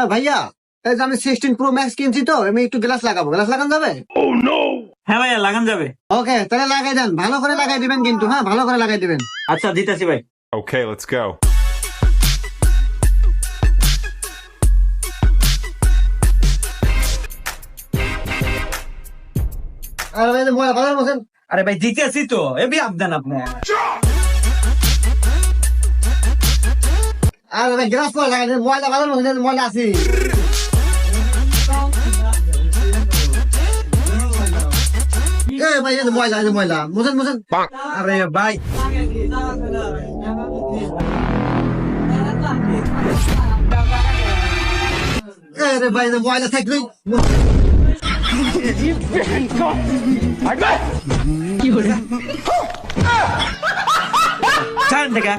হ্যাঁ ভাইয়া এই যে আমি সিক্সটিন প্রো ম্যাক্স কিনছি তো আমি একটু গ্লাস লাগাবো। গ্লাস লাগানো যাবে? হ্যাঁ ভাইয়া লাগান যাবে। ওকে তাহলে লাগাই দেন। ভালো করে লাগাই দিবেন কিন্তু হ্যাঁ ভালো করে লাগাই দিবেন। আচ্ছা দিতেছি ভাই। Okay, let's go. আর ভাই মোবাইল ভালো আরে ভাই দিতেছি তো। এবি আবদান আপনি আর ভাই গ্লাস করে লাগাই দেন ভালো মোবাইল আছে। এ ভাই যে ময়লা এই ময়লা। আরে ভাই। ভাই এই যে ময়লা থাকলেই ছাড়েন থেকে